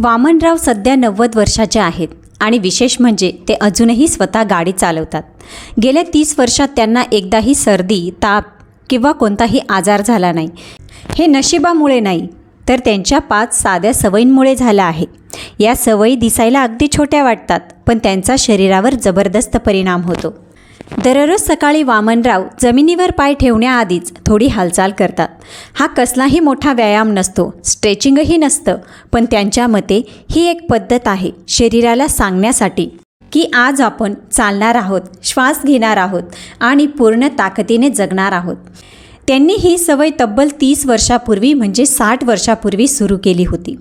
वामनराव सध्या नव्वद वर्षाचे आहेत आणि विशेष म्हणजे ते अजूनही स्वतः गाडी चालवतात. गेल्या तीस वर्षात त्यांना एकदाही सर्दी ताप किंवा कोणताही आजार झाला नाही. हे नशिबामुळे नाही तर त्यांच्या पाच साध्या सवयींमुळे झालं आहे. या सवयी दिसायला अगदी छोट्या वाटतात पण त्यांचा शरीरावर जबरदस्त परिणाम होतो. दररोज सकाळी वामनराव जमिनीवर पाय ठेवण्याआधीच थोडी हालचाल करतात. हा कसलाही मोठा व्यायाम नसतो स्ट्रेचिंगही नसतं पण त्यांच्या मते ही एक पद्धत आहे शरीराला सांगण्यासाठी की आज आपण चालणार आहोत श्वास घेणार आहोत आणि पूर्ण ताकदीने जगणार आहोत. त्यांनी ही सवय तब्बल तीस वर्षापूर्वी म्हणजे साठ वर्षापूर्वी सुरू केली होती.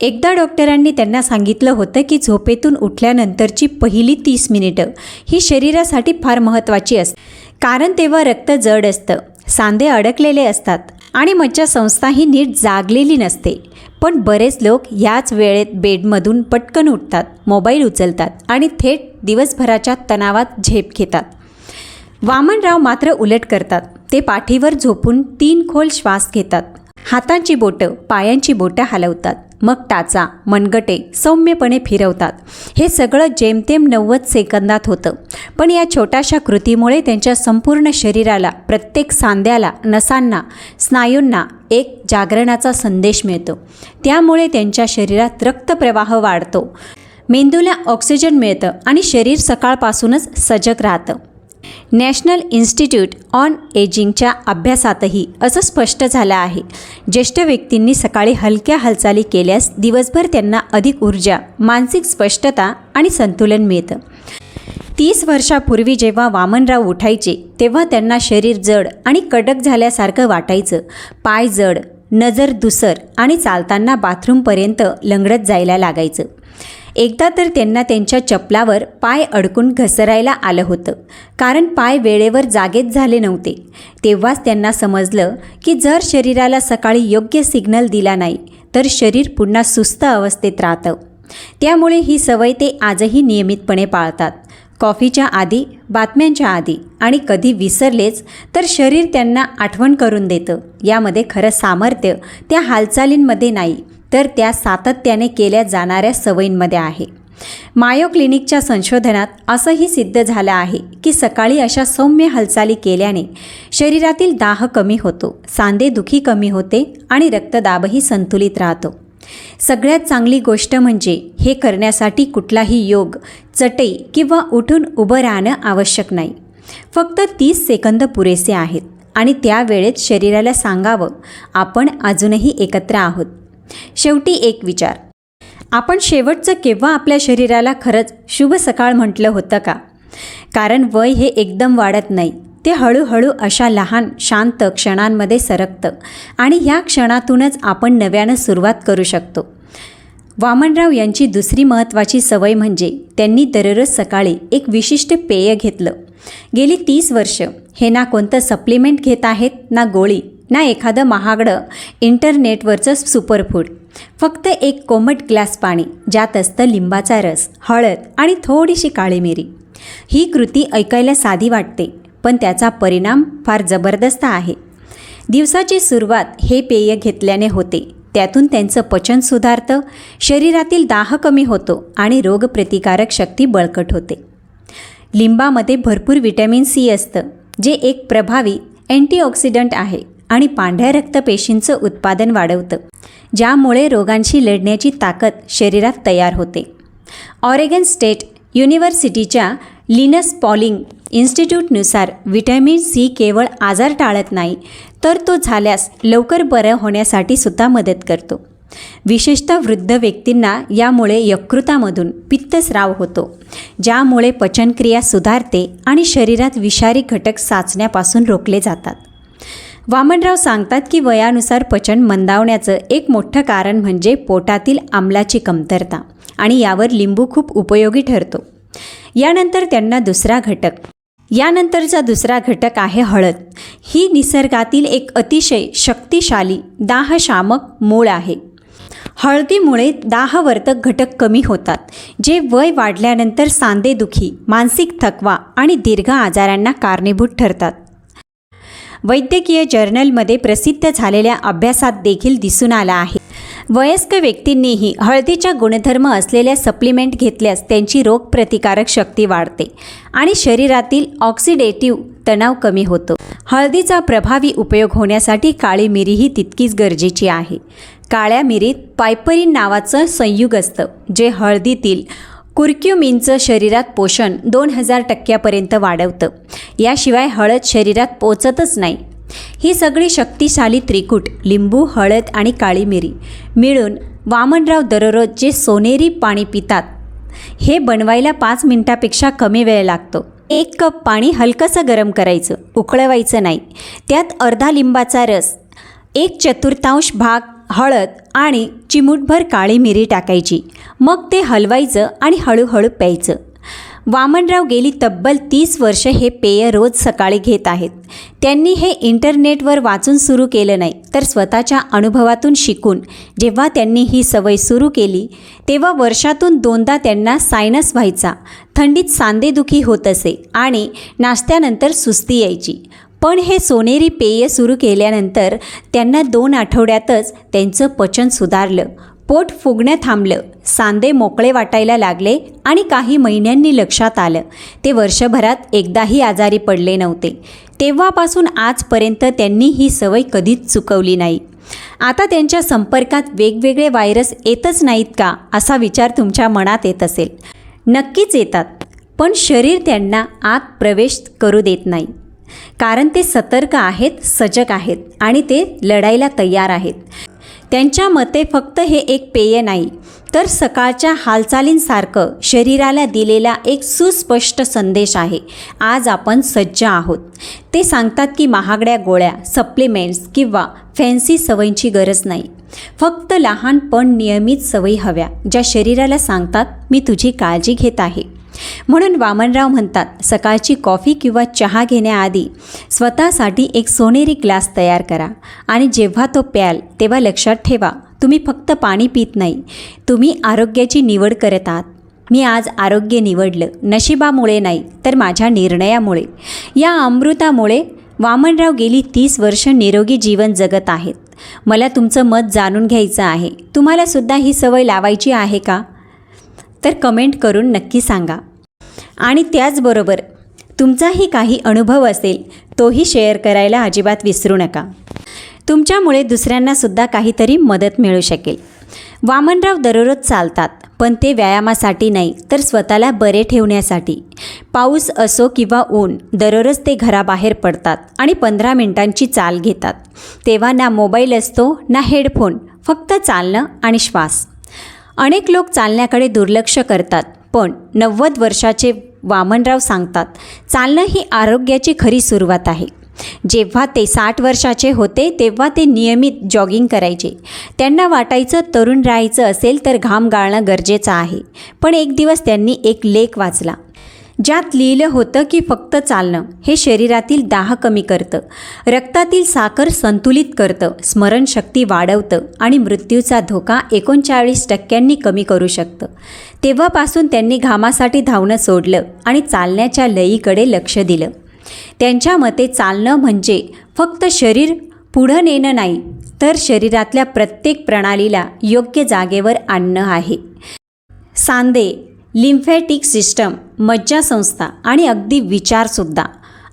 एकदा डॉक्टरांनी त्यांना सांगितलं होतं की झोपेतून उठल्यानंतरची पहिली तीस मिनिटं ही शरीरासाठी फार महत्त्वाची असते. कारण तेव्हा रक्त जड असतं सांधे अडकलेले असतात आणि मज्जासंस्थाही नीट जागलेली नसते. पण बरेच लोक याच वेळेत बेडमधून पटकन उठतात मोबाईल उचलतात आणि थेट दिवसभराच्या तणावात झेप घेतात. वामनराव मात्र उलट करतात. ते पाठीवर झोपून तीन खोल श्वास घेतात. हातांची बोटं पायांची बोटं हलवतात. मग टाचा मनगटे सौम्यपणे फिरवतात. हे सगळं जेमतेम नव्वद सेकंदात होतं. पण या छोट्याशा कृतीमुळे त्यांच्या संपूर्ण शरीराला प्रत्येक सांध्याला नसांना स्नायूंना एक जागरणाचा संदेश मिळतो. त्यामुळे त्यांच्या शरीरात रक्तप्रवाह वाढतो. मेंदूला ऑक्सिजन मिळतं आणि शरीर सकाळपासूनच सजग राहतं. नॅशनल इन्स्टिट्यूट ऑन एजिंगच्या अभ्यासातही असं स्पष्ट झालं आहे. ज्येष्ठ व्यक्तींनी सकाळी हलक्या हालचाली केल्यास दिवसभर त्यांना अधिक ऊर्जा मानसिक स्पष्टता आणि संतुलन मिळतं. तीस वर्षापूर्वी जेव्हा वामनराव उठायचे तेव्हा त्यांना शरीर जड आणि कडक झाल्यासारखं वाटायचं. पाय जड नजर दुसर आणि चालताना बाथरूमपर्यंत लंगडत जायला लागायचं. एकदा तर त्यांना त्यांच्या चपलावर पाय अडकून घसरायला आलं होतं. कारण पाय वेळेवर जागेत झाले नव्हते. तेव्हाच त्यांना समजलं की जर शरीराला सकाळी योग्य सिग्नल दिला नाही तर शरीर पुन्हा सुस्त अवस्थेत राहतं. त्यामुळे ही सवय ते आजही नियमितपणे पाळतात. कॉफीच्या आधी बातम्यांच्या आधी आणि कधी विसरलेच तर शरीर त्यांना आठवण करून देतं. यामध्ये खरं सामर्थ्य त्या हालचालींमध्ये नाही. तर त्या सातत्याने केल्या जाणाऱ्या सवयींमध्ये आहे. मायो क्लिनिकच्या संशोधनात असंही सिद्ध झालं आहे की सकाळी अशा सौम्य हालचाली केल्याने शरीरातील दाह कमी होतो सांधेदुखी कमी होते आणि रक्तदाबही संतुलित राहतो. सगळ्यात चांगली गोष्ट म्हणजे हे करण्यासाठी कुठलाही योग चटई किंवा उठून उभं राहणं आवश्यक नाही. फक्त तीस सेकंद पुरेसे आहेत आणि त्यावेळेत शरीराला सांगावं आपण अजूनही एकत्र आहोत. शेवटी एक विचार. आपण शेवटचं केव्हा आपल्या शरीराला खरंच शुभ सकाळ म्हटलं होतं का? कारण वय हे एकदम वाढत नाही. ते हळूहळू अशा लहान शांत क्षणांमध्ये सरकतं आणि ह्या क्षणातूनच आपण नव्यानं सुरुवात करू शकतो. वामनराव यांची दुसरी महत्त्वाची सवय म्हणजे त्यांनी दररोज सकाळी एक विशिष्ट पेय घेतलं. गेली तीस वर्ष हे ना कोणतं सप्लिमेंट घेत आहेत ना गोळी ना एखादं महागडं इंटरनेटवरचं सुपरफूड. फक्त एक कोमट ग्लास पाणी ज्यात असतं लिंबाचा रस हळद आणि थोडीशी काळी मिरी ही कृती ऐकायला साधी वाटते पण त्याचा परिणाम फार जबरदस्त आहे. दिवसाची सुरुवात हे पेय घेतल्याने होते. त्यातून त्यांचं पचन सुधारतं शरीरातील दाह कमी होतो आणि रोगप्रतिकारक शक्ती बळकट होते. लिंबामध्ये भरपूर विटॅमिन सी असतं जे एक प्रभावी अँटीऑक्सिडंट आहे. आणि पांढऱ्या रक्तपेशींचं उत्पादन वाढवतं ज्यामुळे रोगांशी लढण्याची ताकद शरीरात तयार होते. ऑरेगन स्टेट युनिव्हर्सिटीच्या लिनस पॉलिंग इन्स्टिट्यूटनुसार व्हिटॅमिन सी केवळ आजार टाळत नाही तर तो झाल्यास लवकर बरं होण्यासाठी सुद्धा मदत करतो. विशेषतः वृद्ध व्यक्तींना यामुळे यकृतामधून पित्तस्राव होतो ज्यामुळे पचनक्रिया सुधारते आणि शरीरात विषारी घटक साचण्यापासून रोखले जातात. वामनराव सांगतात की वयानुसार पचन मंदावण्याचं एक मोठं कारण म्हणजे पोटातील आम्लाची कमतरता आणि यावर लिंबू खूप उपयोगी ठरतो. यानंतर त्यांना दुसरा घटक. यानंतरचा दुसरा घटक आहे हळद. ही निसर्गातील एक अतिशय शक्तिशाली दाहशामक मूळ आहे. हळदीमुळे दाहवर्तक घटक कमी होतात जे वय वाढल्यानंतर सांदेदुखी मानसिक थकवा आणि दीर्घ आजारांना कारणीभूत ठरतात. वैद्यकीय जर्नलमध्ये प्रसिद्ध झालेल्या अभ्यासात देखील दिसून आला आहे. वयस्क व्यक्तींनीही हळदीच्या गुणधर्म असलेल्या सप्लिमेंट घेतल्यास त्यांची रोगप्रतिकारक शक्ती वाढते आणि शरीरातील ऑक्सिडेटिव्ह तणाव कमी होतो. हळदीचा प्रभावी उपयोग होण्यासाठी काळी मिरीही तितकीच गरजेची आहे. काळ्या मिरीत पायपरीन नावाचं संयुग असतं जे हळदीतील कुर्क्युमिनचं शरीरात पोषण दोन हजार टक्क्यापर्यंत वाढवतं. याशिवाय हळद शरीरात पोचतच नाही. ही सगळी शक्तिशाली त्रिकूट लिंबू हळद आणि काळी मिरी मिळून वामनराव दररोज जे सोनेरी पाणी पितात हे बनवायला पाच मिनिटापेक्षा कमी वेळ लागतो. एक कप पाणी हलकंसं गरम करायचं उकळवायचं नाही. त्यात अर्धा लिंबाचा रस एक चतुर्थांश भाग हळद आणि चिमूटभर काळी मिरी टाकायची. मग ते हलवायचं आणि हळूहळू प्यायचं. वामनराव गेली तब्बल तीस वर्ष हे पेय रोज सकाळी घेत आहेत. त्यांनी हे इंटरनेटवर वाचून सुरू केलं नाही तर स्वतःच्या अनुभवातून शिकून जेव्हा त्यांनी ही सवय सुरू केली तेव्हा वर्षातून दोनदा त्यांना सायनस व्हायचा. थंडीत सांधेदुखी होत असे आणि नाश्त्यानंतर सुस्ती यायची. पण हे सोनेरी पेय सुरू केल्यानंतर त्यांना दोन आठवड्यातच त्यांचं पचन सुधारलं. पोट फुगणं थांबलं सांदे मोकळे वाटायला लागले आणि काही महिन्यांनी लक्षात आलं. ते वर्षभरात एकदाही आजारी पडले नव्हते. तेव्हापासून आजपर्यंत त्यांनी ही सवय कधीच चुकवली नाही. आता त्यांच्या संपर्कात वेगवेगळे व्हायरस येतच नाहीत का असा विचार तुमच्या मनात येत असेल. नक्कीच येतात पण शरीर त्यांना आत प्रवेश करू देत नाही. कारण ते सतर्क आहेत सजग आहेत आणि ते लढायला तयार आहेत. त्यांच्या मते फक्त हे एक पेय नाही तर सकाळच्या हालचालींसारखं शरीराला दिलेला एक सुस्पष्ट संदेश आहे आज आपण सज्ज आहोत. ते सांगतात की महागड्या गोळ्या सप्लिमेंट्स किंवा फॅन्सी सवयींची गरज नाही. फक्त लहान पण नियमित सवयी हव्या ज्या शरीराला सांगतात मी तुझी काळजी घेत आहे. म्हणून वामनराव म्हणतात सकाळची कॉफी किंवा चहा घेण्याआधी स्वतःसाठी एक सोनेरी ग्लास तयार करा आणि जेव्हा तो प्याल तेव्हा लक्षात ठेवा तुम्ही फक्त पाणी पित नाही तुम्ही आरोग्याची निवड करत आहात. मी आज आरोग्य निवडलं नशिबामुळे नाही तर माझ्या निर्णयामुळे. या अमृतामुळे वामनराव गेली तीस वर्ष निरोगी जीवन जगत आहेत. मला तुमचं मत जाणून घ्यायचं आहे. तुम्हालासुद्धा ही सवय लावायची आहे का? तर कमेंट करून नक्की सांगा. आणि त्याचबरोबर तुमचाही काही अनुभव असेल तोही शेअर करायला अजिबात विसरू नका. तुमच्यामुळे दुसऱ्यांनासुद्धा काहीतरी मदत मिळू शकेल. वामनराव दररोज चालतात पण ते व्यायामासाठी नाही तर स्वतःला बरे ठेवण्यासाठी. पाऊस असो किंवा ऊन दररोज ते घराबाहेर पडतात आणि पंधरा मिनिटांची चाल घेतात. तेव्हा ना मोबाईल असतो ना हेडफोन फक्त चालणं आणि श्वास. अनेक लोक चालण्याकडे दुर्लक्ष करतात पण नव्वद वर्षाचे वामनराव सांगतात चालणं ही आरोग्याची खरी सुरुवात आहे. जेव्हा ते साठ वर्षाचे होते तेव्हा ते नियमित जॉगिंग करायचे. त्यांना वाटायचं तरुण राहायचं असेल तर घाम गाळणं गरजेचं आहे. पण एक दिवस त्यांनी एक लेख वाचला. ज्यात लिहिलं होतं की फक्त चालणं हे शरीरातील दाह कमी करतं. रक्तातील साखर संतुलित करतं स्मरणशक्ती वाढवतं आणि मृत्यूचा धोका एकोणचाळीस टक्क्यांनी कमी करू शकतं. तेव्हापासून त्यांनी घामासाठी धावणं सोडलं आणि चालण्याच्या लयीकडे लक्ष दिलं. त्यांच्या मते चालणं म्हणजे फक्त शरीर पुढं नेणं नाही तर शरीरातल्या प्रत्येक प्रणालीला योग्य जागेवर आणणं आहे. सांधे लिम्फॅटिक सिस्टम मज्जासंस्था आणि अगदी विचारसुद्धा.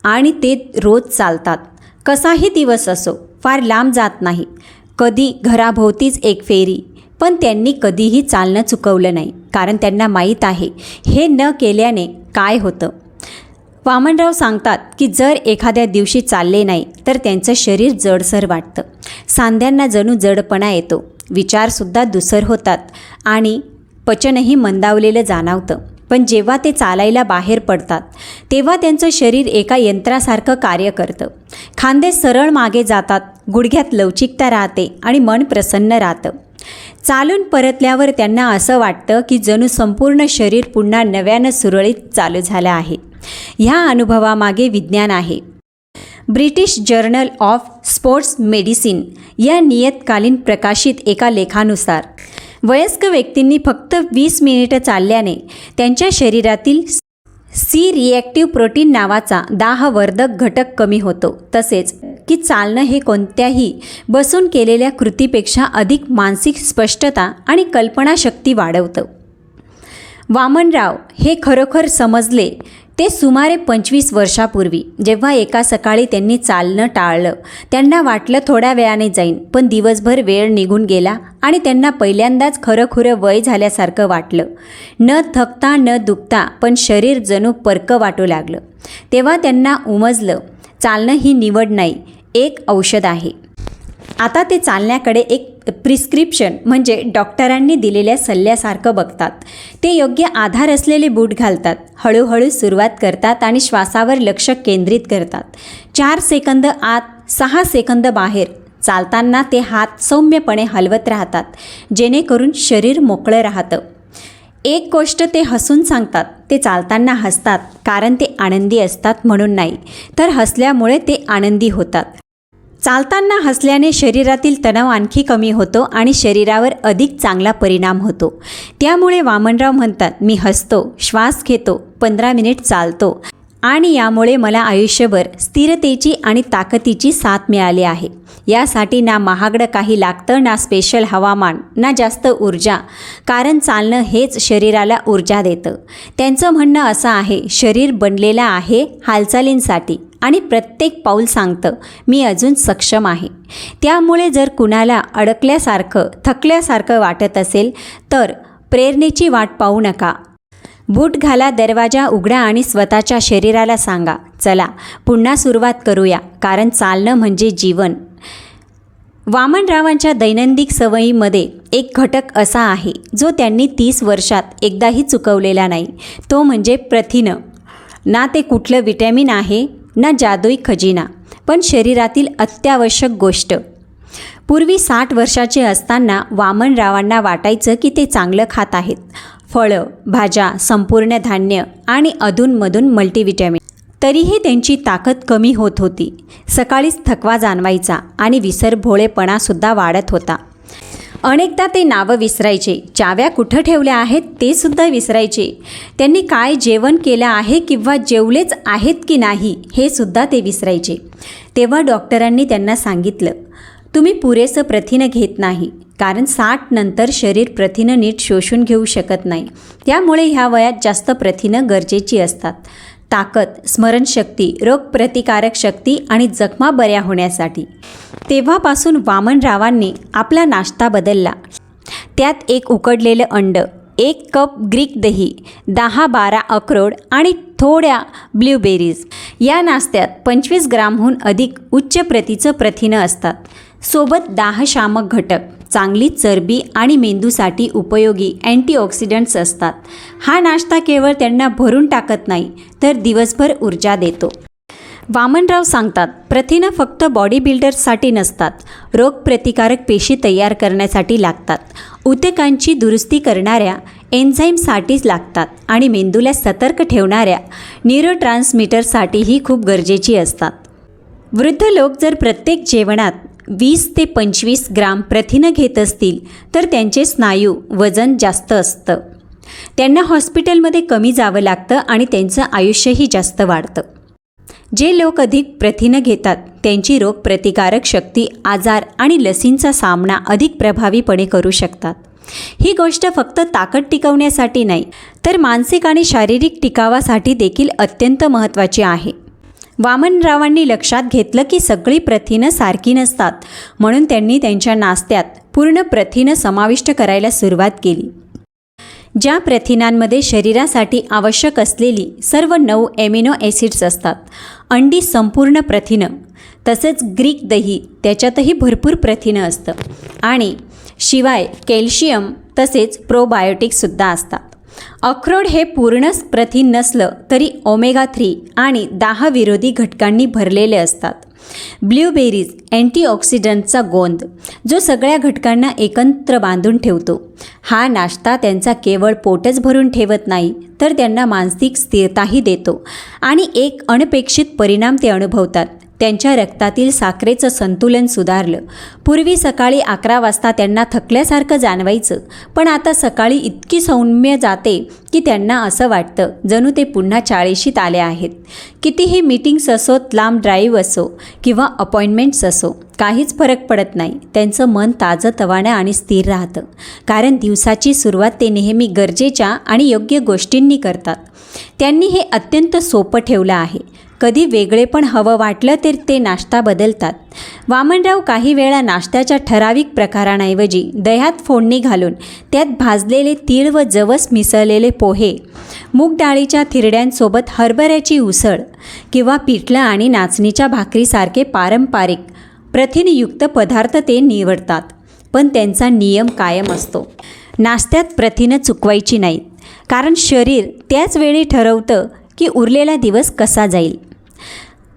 आणि ते रोज चालतात. कसाही दिवस असो फार लांब जात नाही. कधी घराभोवतीच एक फेरी पण त्यांनी कधीही चालणं चुकवलं नाही कारण त्यांना माहीत आहे हे न केल्याने काय होतं? वामनराव सांगतात की जर एखाद्या दिवशी चालले नाही तर त्यांचं शरीर जडसर वाटतं. सांध्यांना जणू जडपणा येतो. विचारसुद्धा दुसर होतात. आणि पचनही मंदावलेलं जाणवतं. पण जेव्हा ते चालायला बाहेर पडतात तेव्हा त्यांचं शरीर एका यंत्रासारखं कार्य करतं. खांदे सरळ मागे जातात गुडघ्यात लवचिकता राहते आणि मन प्रसन्न राहतं. चालून परतल्यावर त्यांना असं वाटतं की जणू संपूर्ण शरीर पुन्हा नव्यानं सुरळीत चालू झालं आहे. ह्या अनुभवामागे विज्ञान आहे. British journal of sports medicine या नियतकालीन प्रकाशित एका लेखानुसार वयस्क व्यक्तींनी फक्त वीस मिनिटं चालल्याने त्यांच्या शरीरातील सी रिॲक्टिव्ह प्रोटीन नावाचा दाहवर्धक घटक कमी होतो. तसेच की चालणं हे कोणत्याही बसून केलेल्या कृतीपेक्षा अधिक मानसिक स्पष्टता आणि कल्पनाशक्ती वाढवतं. वामनराव हे खरोखर समजले ते सुमारे पंचवीस वर्षापूर्वी जेव्हा एका सकाळी त्यांनी चालणं टाळलं. त्यांना वाटलं थोड्या वेळाने जाईन पण दिवसभर वेळ निघून गेला आणि त्यांना पहिल्यांदाच खरंखुरं वय झाल्यासारखं वाटलं. न थकता न दुखता पण शरीर जणू परकं वाटू लागलं. तेव्हा त्यांना उमजलं चालणं ही निवड नाही एक औषध आहे. आता ते चालण्याकडे एक प्रिस्क्रिप्शन म्हणजे डॉक्टरांनी दिलेल्या सल्ल्यासारखं बघतात. ते योग्य आधार असलेले बूट घालतात हळूहळू सुरुवात करतात आणि श्वासावर लक्ष केंद्रित करतात. चार सेकंद आत सहा सेकंद बाहेर चालताना ते हात सौम्यपणे हलवत राहतात जेणेकरून शरीर मोकळं राहतं. एक गोष्ट ते हसून सांगतात ते चालताना हसतात कारण ते आनंदी असतात म्हणून नाही तर हसल्यामुळे ते आनंदी होतात. चालताना हसल्याने शरीरातील तणाव आणखी कमी होतो आणि शरीरावर अधिक चांगला परिणाम होतो. त्यामुळे वामनराव म्हणतात मी हसतो श्वास घेतो पंधरा मिनिट चालतो. आणि यामुळे मला आयुष्यभर स्थिरतेची आणि ताकदीची साथ मिळाली आहे. यासाठी ना महागडं काही लागतं ना स्पेशल हवामान ना जास्त ऊर्जा. कारण चालणं हेच शरीराला ऊर्जा देतं. त्यांचं म्हणणं असं आहे शरीर बनलेलं आहे हालचालींसाठी. आणि प्रत्येक पाऊल सांगतं मी अजून सक्षम आहे. त्यामुळे जर कुणाला अडकल्यासारखं थकल्यासारखं वाटत असेल तर प्रेरणेची वाट पाहू नका. बूट घाला दरवाजा उघडा आणि स्वतःच्या शरीराला सांगा चला पुन्हा सुरुवात करूया कारण चालणं म्हणजे जीवन. वामनरावांच्या दैनंदिन सवयीमध्ये एक घटक असा आहे जो त्यांनी तीस वर्षात एकदाही चुकवलेला नाही. तो म्हणजे प्रथिनं. ना ते कुठलं विटॅमिन आहे ना जादुई खजिना पण शरीरातील अत्यावश्यक गोष्ट. पूर्वी साठ वर्षाचे असताना वामनरावांना वाटायचं की ते चांगलं खात आहेत. फळं भाज्या संपूर्ण धान्य आणि अधूनमधून मल्टीव्हिटॅमिन. तरीही त्यांची ताकद कमी होत होती. सकाळीच थकवा जाणवायचा आणि विसरभोळेपणासुद्धा वाढत होता. अनेकदा ते नावं विसरायचे. चाव्या कुठं ठेवल्या आहेत ते सुद्धा विसरायचे. त्यांनी काय जेवण केलं आहे किंवा जेवलेच आहेत की नाही हे सुद्धा ते विसरायचे. तेव्हा डॉक्टरांनी त्यांना सांगितलं तुम्ही पुरेसं प्रथिनं घेत नाही कारण साठ नंतर शरीर प्रथिनं नीट शोषून घेऊ शकत नाही. त्यामुळे ह्या वयात जास्त प्रथिनं गरजेची असतात. ताकद स्मरणशक्ती रोगप्रतिकारक शक्ती आणि जखमा बऱ्या होण्यासाठी. तेव्हापासून वामनरावांनी आपला नाश्ता बदलला. त्यात एक उकडलेलं अंड एक कप ग्रीक दही दहा बारा अक्रोड आणि थोड्या ब्ल्यूबेरीज या नाश्त्यात पंचवीस ग्रामहून अधिक उच्च प्रतीचं प्रथिनं असतात. सोबत दाहशामक घटक. चांगली चरबी आणि मेंदूसाठी उपयोगी अँटीऑक्सिडंट्स असतात. हा नाश्ता केवळ त्यांना भरून टाकत नाही तर दिवसभर ऊर्जा देतो. वामनराव सांगतात प्रथिनं फक्त बॉडी बिल्डर्ससाठी नसतात रोगप्रतिकारक पेशी तयार करण्यासाठी लागतात. उतकांची दुरुस्ती करणाऱ्या एन्झाईमसाठीच लागतात आणि मेंदूला सतर्क ठेवणाऱ्या न्यूरोट्रान्समीटरसाठीही खूप गरजेची असतात. वृद्ध लोक जर प्रत्येक जेवणात वीस ते पंचवीस ग्राम प्रथिनं घेत असतील तर त्यांचे स्नायू वजन जास्त असतं. त्यांना हॉस्पिटलमध्ये कमी जावं लागतं आणि त्यांचं आयुष्यही जास्त वाढतं. जे लोक अधिक प्रथिनं घेतात त्यांची रोगप्रतिकारक शक्ती आजार आणि लसींचा सामना अधिक प्रभावीपणे करू शकतात. ही गोष्ट फक्त ताकद टिकवण्यासाठी नाही तर मानसिक आणि शारीरिक टिकावासाठी देखील अत्यंत महत्त्वाची आहे. वामनरावांनी लक्षात घेतलं की सगळी प्रथिनं सारखी नसतात. म्हणून त्यांनी त्यांच्या नास्त्यात पूर्ण प्रथिनं समाविष्ट करायला सुरुवात केली. ज्या प्रथिनांमध्ये शरीरासाठी आवश्यक असलेली सर्व नऊ एमिनो ॲसिड्स असतात. अंडी संपूर्ण प्रथिनं तसेच ग्रीक दही त्याच्यातही भरपूर प्रथिनं असतं. आणि शिवाय कॅल्शियम तसेच प्रोबायोटिक्ससुद्धा असतात. अक्रोड हे पूर्णच प्रथिन नसलं तरी ओमेगा थ्री आणि दाहविरोधी घटकांनी भरलेले असतात. ब्ल्यूबेरीज अँटीऑक्सिडंटचा गोंद जो सगळ्या घटकांना एकत्र बांधून ठेवतो. हा नाश्ता त्यांचा केवळ पोटच भरून ठेवत नाही तर त्यांना मानसिक स्थिरताही देतो आणि एक अनपेक्षित परिणाम ते अनुभवतात. त्यांच्या रक्तातील साखरेचं संतुलन सुधारलं. पूर्वी सकाळी अकरा वाजता त्यांना थकल्यासारखं जाणवायचं पण आता सकाळी इतकी सौम्य जाते की त्यांना असं वाटतं जणू ते पुन्हा चाळीशीत आले आहेत. कितीही मीटिंग्स असोत लांब ड्राईव्ह असो किंवा अपॉइंटमेंट्स असो काहीच फरक पडत नाही. त्यांचं मन ताजं तवानं आणि स्थिर राहतं. कारण दिवसाची सुरुवात ते नेहमी गरजेच्या आणि योग्य गोष्टींनी करतात. त्यांनी हे अत्यंत सोपं ठेवलं आहे. कधी वेगळे पण हवं वाटलं तर ते नाश्ता बदलतात. वामनराव काही वेळा नाश्त्याच्या ठराविक प्रकारांऐवजी दह्यात फोडणी घालून त्यात भाजलेले तीळ व जवस मिसळलेले पोहे मूग डाळीच्या थिरड्यांसोबत हरभऱ्याची उसळ किंवा पिठलं आणि नाचणीच्या भाकरीसारखे पारंपरिक प्रथिनयुक्त पदार्थ ते निवडतात पण त्यांचा नियम कायम असतो. नाश्त्यात प्रथिनं चुकवायची नाहीत कारण शरीर त्याच वेळी ठरवतं की उरलेला दिवस कसा जाईल.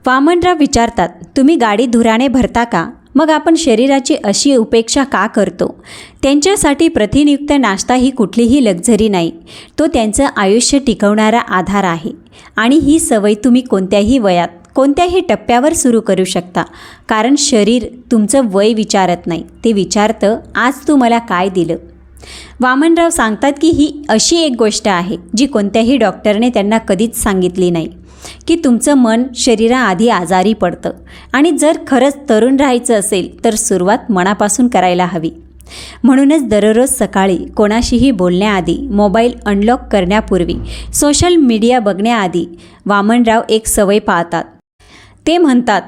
वामनराव विचारतात तुम्ही गाडी धुराने भरता का? मग आपण शरीराची अशी उपेक्षा का करतो? त्यांच्यासाठी प्रथिनयुक्त नाश्ता ही कुठलीही लक्झरी नाही. तो त्यांचं आयुष्य टिकवणारा आधार आहे. आणि ही सवय तुम्ही कोणत्याही वयात कोणत्याही टप्प्यावर सुरू करू शकता. कारण शरीर तुमचं वय विचारत नाही. ते विचारतं आज तू मला काय दिलं? वामनराव सांगतात की ही अशी एक गोष्ट आहे जी कोणत्याही डॉक्टरने त्यांना कधीच सांगितली नाही. की तुमचं मन शरीराआधी आजारी पडतं. आणि जर खरंच तरुण राहायचं असेल तर सुरुवात मनापासून करायला हवी. म्हणूनच दररोज सकाळी कोणाशीही बोलण्याआधी मोबाईल अनलॉक करण्यापूर्वी सोशल मीडिया बघण्याआधी वामनराव एक सवय पाळतात. ते म्हणतात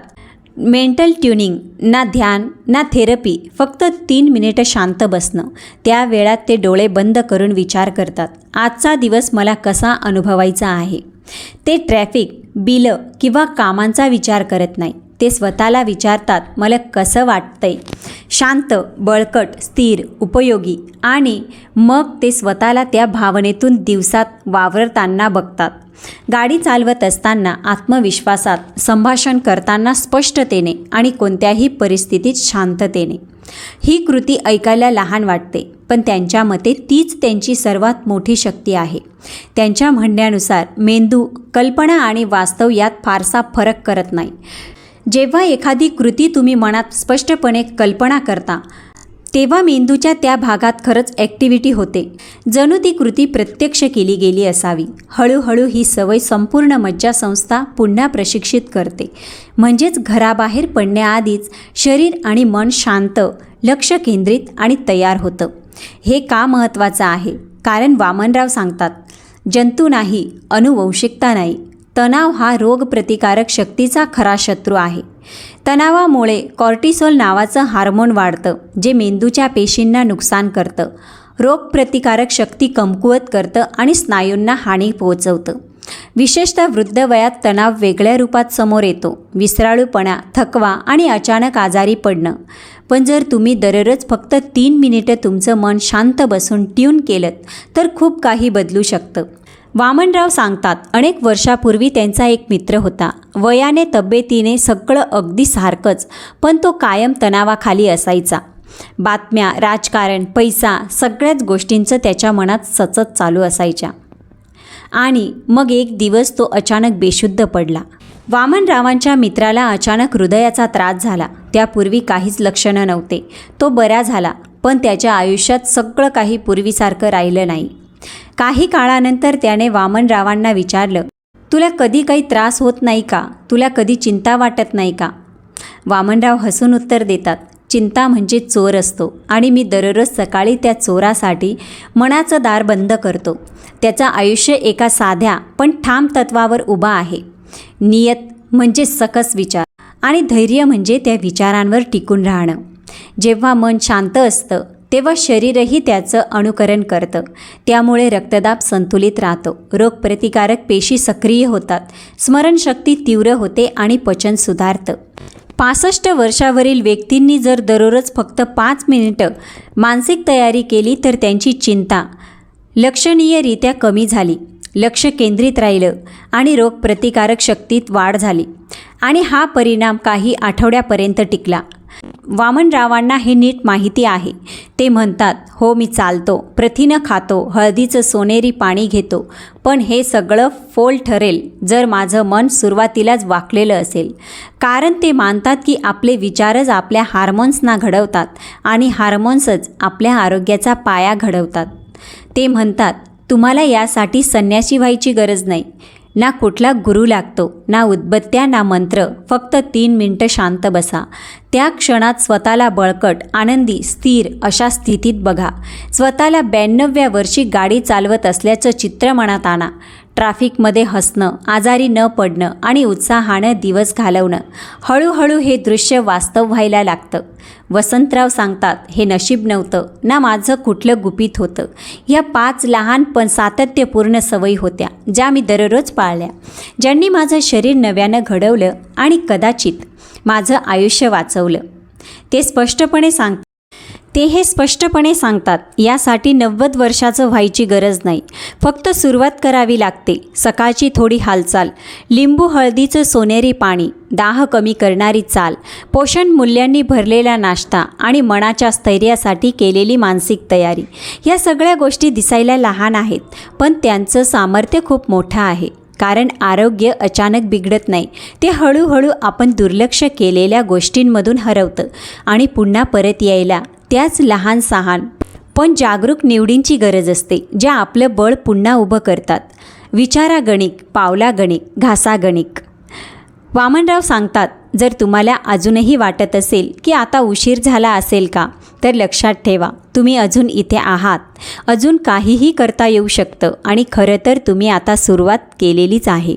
मेंटल ट्युनिंग ना ध्यान ना थेरपी फक्त तीन मिनिटं शांत बसणं. त्या वेळात ते डोळे बंद करून विचार करतात. आजचा दिवस मला कसा अनुभवायचा आहे? ते ट्रॅफिक बिलं किंवा कामांचा विचार करत नाही. ते स्वतःला विचारतात मला कसं वाटतंय? शांत बळकट स्थिर उपयोगी आणि मग ते स्वतःला त्या भावनेतून दिवसात वावरताना बघतात. गाडी चालवत असताना आत्मविश्वासात संभाषण करताना स्पष्टतेने आणि कोणत्याही परिस्थितीत शांततेने. ही कृती ऐकायला लहान वाटते पण त्यांच्या मते तीच त्यांची सर्वात मोठी शक्ती आहे. त्यांच्या म्हणण्यानुसार मेंदू कल्पना आणि वास्तव यात फारसा फरक करत नाही. जेव्हा एखादी कृती तुम्ही मनात स्पष्टपणे कल्पना करता तेव्हा मेंदूच्या त्या भागात खरंच ॲक्टिव्हिटी होते. जणू ती कृती प्रत्यक्ष केली गेली असावी. हळूहळू ही सवय संपूर्ण मज्जासंस्था पुन्हा प्रशिक्षित करते. म्हणजेच घराबाहेर पडण्याआधीच शरीर आणि मन शांत लक्ष केंद्रित आणि तयार होतं. हे का महत्त्वाचं आहे? कारण वामनराव सांगतात जंतू नाही अनुवंशिकता नाही. तणाव हा रोगप्रतिकारक शक्तीचा खरा शत्रू आहे. तणावामुळे कॉर्टिसोल नावाचं हार्मोन वाढतं जे मेंदूच्या पेशींना नुकसान करतं रोगप्रतिकारक शक्ती कमकुवत करतं आणि स्नायूंना हानी पोहोचवतं. विशेषतः वृद्ध वयात तणाव वेगळ्या रूपात समोर येतो विसराळूपणा थकवा आणि अचानक आजारी पडणं. पण जर तुम्ही दररोज फक्त तीन मिनिटं तुमचं मन शांत बसून ट्यून केलं तर खूप काही बदलू शकतं. वामनराव सांगतात अनेक वर्षापूर्वी त्यांचा एक मित्र होता. वयाने तब्येतीने सगळं अगदी सारखंच पण तो कायम तणावाखाली असायचा. बातम्या राजकारण पैसा सगळ्याच गोष्टींचं त्याच्या मनात सतत चालू असायच्या. आणि मग एक दिवस तो अचानक बेशुद्ध पडला. वामनरावांच्या मित्राला अचानक हृदयाचा त्रास झाला. त्यापूर्वी काहीच लक्षणं नव्हते. तो बरा झाला पण त्याच्या आयुष्यात सगळं काही पूर्वीसारखं राहिलं नाही. काही काळानंतर त्याने वामनरावांना विचारलं तुला कधी काही त्रास होत नाही का? तुला कधी चिंता वाटत नाही का? वामनराव हसून उत्तर देतात चिंता म्हणजे चोर असतो आणि मी दररोज सकाळी त्या चोरासाठी मनाचं दार बंद करतो. त्याचं आयुष्य एका साध्या पण ठाम तत्वावर उभा आहे. नियत म्हणजे सकस विचार आणि धैर्य म्हणजे त्या विचारांवर टिकून राहणं. जेव्हा मन शांत असतं तेव्हा शरीरही त्याचं अनुकरण करतं. त्यामुळे रक्तदाब संतुलित राहतो. रोगप्रतिकारक पेशी सक्रिय होतात. स्मरणशक्ती तीव्र होते आणि पचन सुधारतं. पासष्ट वर्षावरील व्यक्तींनी जर दररोज फक्त पाच मिनिटं मानसिक तयारी केली तर त्यांची चिंता लक्षणीयरित्या कमी झाली. लक्ष केंद्रित राहिलं आणि रोगप्रतिकारक शक्तीत वाढ झाली. आणि हा परिणाम काही आठवड्यापर्यंत टिकला. वामनरावांना हे नीट माहिती आहे. ते म्हणतात हो मी चालतो. प्रथिनं खातो हळदीचं सोनेरी पाणी घेतो. पण हे सगळं फोल ठरेल जर माझं मन सुरुवातीलाच वाकलेलं असेल. कारण ते मानतात की आपले विचारच आपल्या हार्मोन्सना घडवतात आणि हार्मोन्सच आपल्या आरोग्याचा पाया घडवतात. ते म्हणतात तुम्हाला यासाठी संन्यासी व्हायची गरज नाही. ना कुठला गुरु लागतो ना उद्बत्त्या ना मंत्र फक्त तीन मिनटं शांत बसा. त्या क्षणात स्वतःला बळकट आनंदी स्थिर अशा स्थितीत बघा. स्वतःला ब्याण्णव्या वर्षी गाडी चालवत असल्याचं चित्र मनात आणा. ट्रॅफिकमध्ये हसणं आजारी न पडणं आणि उत्साहानं दिवस घालवणं हळूहळू हे दृश्य वास्तव व्हायला लागतं. वसंतराव सांगतात हे नशीब नव्हतं ना माझं कुठलं गुपित होतं. ह्या पाच लहान पण सातत्यपूर्ण सवयी होत्या ज्या मी दररोज पाळल्या. ज्यांनी माझं शरीर नव्यानं घडवलं आणि कदाचित माझं आयुष्य वाचवलं. ते स्पष्टपणे सांग ते हे स्पष्टपणे सांगतात यासाठी नव्वद वर्षाचं व्हायची गरज नाही. फक्त सुरुवात करावी लागते. सकाळची थोडी हालचाल. लिंबू हळदीचं सोनेरी पाणी. दाह कमी करणारी चाल. पोषण मूल्यांनी भरलेला नाश्ता आणि मनाच्या स्थैर्यासाठी केलेली मानसिक तयारी. या सगळ्या गोष्टी दिसायला लहान आहेत पण त्यांचं सामर्थ्य खूप मोठं आहे. कारण आरोग्य अचानक बिघडत नाही. ते हळूहळू आपण दुर्लक्ष केलेल्या गोष्टींमधून हरवतं आणि पुन्हा परत यायला त्याच लहान सहान. पण जागरूक निवडींची गरज असते ज्या आपलं बळ पुन्हा उभं करतात. विचारागणिक पावलागणिक घासागणिक वामनराव सांगतात जर तुम्हाला अजूनही वाटत असेल की आता उशीर झाला असेल का तर लक्षात ठेवा तुम्ही अजून इथे आहात. अजून काहीही करता येऊ शकतं आणि खरं तर तुम्ही आता सुरुवात केलेलीच आहे.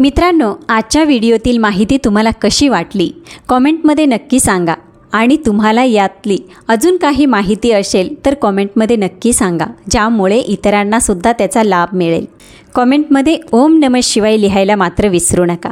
मित्रांनो आजच्या व्हिडिओतील माहिती तुम्हाला कशी वाटली? कॉमेंटमध्ये नक्की सांगा. आणि तुम्हाला यातली अजून काही माहिती असेल तर कॉमेंटमध्ये नक्की सांगा. ज्यामुळे इतरांनासुद्धा त्याचा लाभ मिळेल. कॉमेंटमध्ये ओम नम शिवाय लिहायला मात्र विसरू नका.